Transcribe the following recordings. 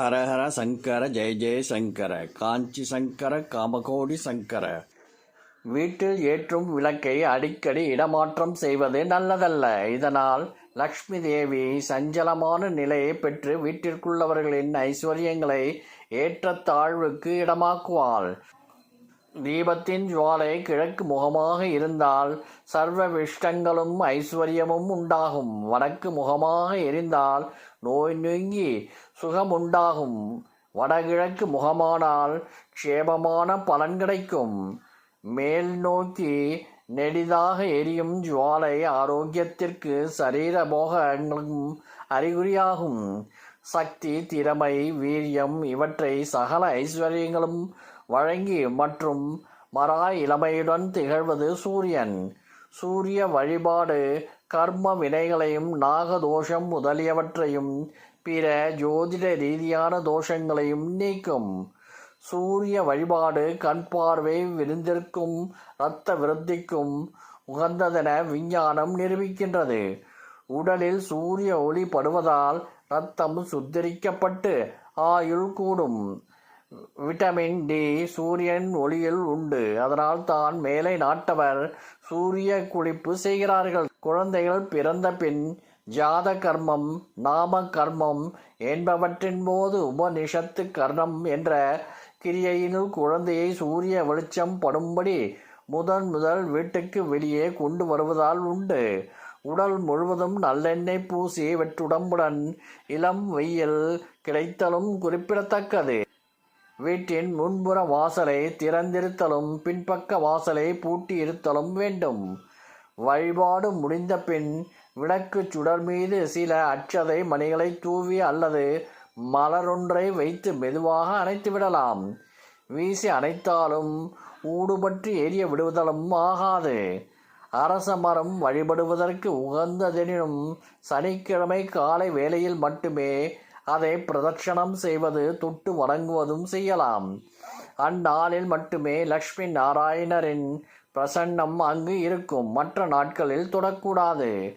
ஹரஹர சங்கர ஜெய ஜெய சங்கர காஞ்சி சங்கர காமகோடி சங்கர. வீட்டில் ஏற்றும் விளக்கை அடிக்கடி இடமாற்றம் செய்வது நல்லதல்ல. இதனால் லக்ஷ்மி தேவி சஞ்சலமான நிலையை பெற்று வீட்டிற்குள்ளவர்களின் ஐஸ்வர்யங்களை ஏற்றத்தாழ்வுக்கு இடமாக்குவாள். தீபத்தின் ஜுவாலை கிழக்கு முகமாக இருந்தால் சர்வ விஷ்டங்களும் ஐஸ்வர்யமும் உண்டாகும். வடக்கு முகமாக எரிந்தால் நோய் நீங்கி சுகம் உண்டாகும் வடகிழக்கு முகமானால் க்ஷேமமான பலன் கிடைக்கும். மேல் நோக்கி நெடிதாக எரியும் ஜுவாலை ஆரோக்கியத்திற்கு சரீர போகங்களும் அறிகுறியாகும். சக்தி திறமை வீரியம் இவற்றை சகல ஐஸ்வர்யங்களும் வழங்கி மற்றும் மரா இளமையுடன் திகழ்வது சூரியன். சூரிய வழிபாடு கர்ம வினைகளையும் நாகதோஷம் முதலியவற்றையும் பிற ஜோதிட ரீதியான தோஷங்களையும் நீக்கும். சூரிய வழிபாடு கண் பார்வை விருந்திற்கும் இரத்த விருத்திக்கும் உகந்ததென விஞ்ஞானம் நிரூபிக்கின்றது. உடலில் சூரிய ஒளி படுவதால் ரத்தம் சுத்திரிக்கப்பட்டு ஆயுள் கூடும். விட்டமின் டி சூரியன் ஒளியில் உண்டு. அதனால் தான் மேலை நாட்டவர் சூரிய குளிப்பு செய்கிறார்கள். குழந்தைகள் பிறந்த பின் ஜாத கர்மம் நாம கர்மம் என்பவற்றின் போது உபனிஷத்து கர்ணம் என்ற கிரியையினுள் குழந்தையை சூரிய வெளிச்சம் படும்படி முதன் முதல் வீட்டுக்கு வெளியே கொண்டு வருவதால் உண்டு. உடல் முழுவதும் நல்லெண்ணெய் பூசி வெற்றுடம்புடன் இளம் வெயில் கிடைத்தலும் குறிப்பிடத்தக்கது. வீட்டின் முன்புற வாசலை திறந்திருத்தலும் பின்பக்க வாசலை பூட்டி இருத்தலும் வேண்டும். வழிபாடு முடிந்த பின் விளக்கு சுடர் மீது சில அச்சதை மணிகளை தூவி அல்லது மலரொன்றை வைத்து மெதுவாக அணைத்து விடலாம். வீசி அணைத்தாலும் ஊடுபற்றி எரிய விடுவதலும் ஆகாது. அரச மரம் வழிபடுவதற்கு உகந்ததெனினும் சனிக்கிழமை காலை வேளையில் மட்டுமே அதை பிரதட்சணம் செய்வது தொட்டு வணங்குவதும் செய்யலாம். அந்நாளில் மட்டுமே லக்ஷ்மி நாராயணரின் பிரசன்னம் அங்கு இருக்கும். மற்ற நாட்களில் தொடக்கூடாது.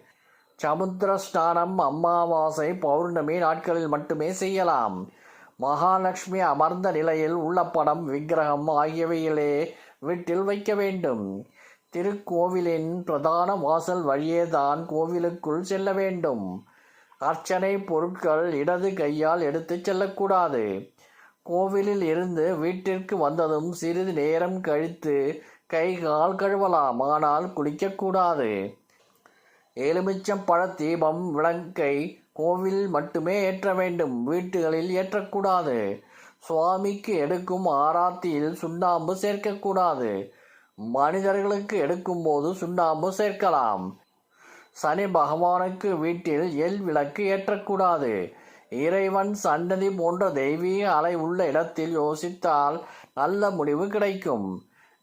சமுத்திர ஸ்நானம் அமாவாசை பௌர்ணமி நாட்களில் மட்டுமே செய்யலாம். மகாலட்சுமி அமர்ந்த நிலையில் உள்ள படம் விக்கிரகம் ஆகியவையிலே வீட்டில் வைக்க வேண்டும். திருக்கோவிலின் பிரதான வாசல் வழியேதான் கோவிலுக்குள் செல்ல வேண்டும். அர்ச்சனை பொருட்கள் இடது கையால் எடுத்துச் செல்லக்கூடாது. கோவிலில் இருந்து வீட்டிற்கு வந்ததும் சிறிது நேரம் கழித்து கை கால் கழுவலாம் ஆனால் குளிக்கக்கூடாது. எலுமிச்சம் பழ தீபம் விளக்கை கோவில் மட்டுமே ஏற்ற வேண்டும் வீட்டுகளில் ஏற்றக்கூடாது. சுவாமிக்கு எடுக்கும் ஆராத்தியில் சுண்ணாம்பு சேர்க்கக்கூடாது. மனிதர்களுக்கு எடுக்கும்போது சுண்ணாம்பு சேர்க்கலாம். சனி பகவானுக்கு வீட்டில் எல் விளக்கு ஏற்றக்கூடாது. இறைவன் சன்னதி போன்ற தெய்வீக அலை உள்ள இடத்தில் யோசித்தால் நல்ல முடிவு கிடைக்கும்.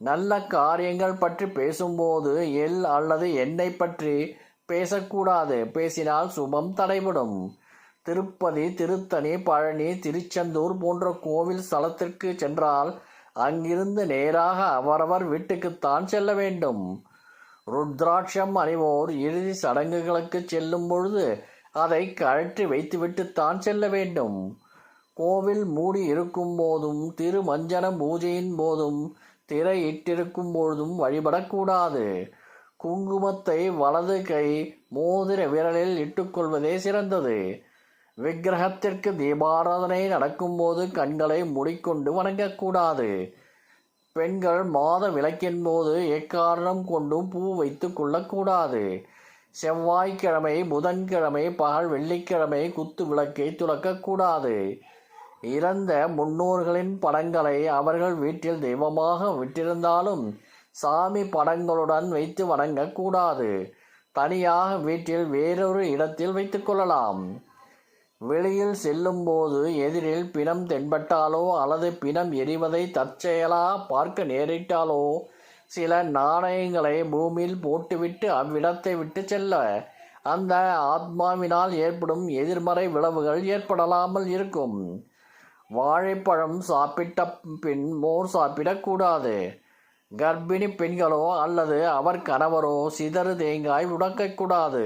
நல்ல காரியங்கள் பற்றி பேசும்போது எல் அல்லது எண்ணெய் பற்றி பேசக்கூடாது. பேசினால் சுபம் தடைபடும். திருப்பதி திருத்தணி பழனி திருச்செந்தூர் போன்ற கோவில் ஸ்தலத்திற்கு சென்றால் அங்கிருந்து நேராக அவரவர் வீட்டுக்குத்தான் செல்ல வேண்டும். ருத்ராட்சம் அணிவோர் இறுதி சடங்குகளுக்கு செல்லும் பொழுது அதை கழற்றி வைத்துவிட்டுத்தான் செல்ல வேண்டும். கோவில் மூடி இருக்கும் போதும் திருமஞ்சன பூஜையின் போதும் திரை இட்டிருக்கும் பொழுதும் வழிபடக்கூடாது. குங்குமத்தை வலது கை மோதிர விரலில் இட்டுக்கொள்வதே சிறந்தது. விக்கிரகத்திற்கு தீபாராதனை நடக்கும்போது கண்களை மூடிக்கொண்டு வணங்கக்கூடாது. பெண்கள் மாத விளக்கின் போது எக்காரணம் கொண்டும் பூ வைத்து கொள்ளக்கூடாது. செவ்வாய்க்கிழமை புதன்கிழமை பகல் வெள்ளிக்கிழமை குத்து விளக்கை துளக்கக்கூடாது இறந்த முன்னோர்களின் படங்களை அவர்கள் வீட்டில் தெய்வமாக விட்டிருந்தாலும் சாமி படங்களுடன் வைத்து வணங்கக்கூடாது. தனியாக வீட்டில் வேறொரு இடத்தில் வைத்துக்கொள்ளலாம் வெளியில் செல்லும்போது எதிரில் பிணம் தென்பட்டாலோ அல்லது பிணம் எரிவதை தற்செயலா பார்க்க நேரிட்டாலோ சில நாணயங்களை பூமியில் போட்டுவிட்டு அவ்விடத்தை விட்டு செல்ல. அந்த ஆத்மாவினால் ஏற்படும் எதிர்மறை விளைவுகள் ஏற்படலாமல் இருக்கும். வாழைப்பழம் சாப்பிட்ட பின் மோர் சாப்பிடக்கூடாது கர்ப்பிணி பெண்களோ அல்லது அவர் கணவரோ சிதறு தேங்காய் உடக்கக்கூடாது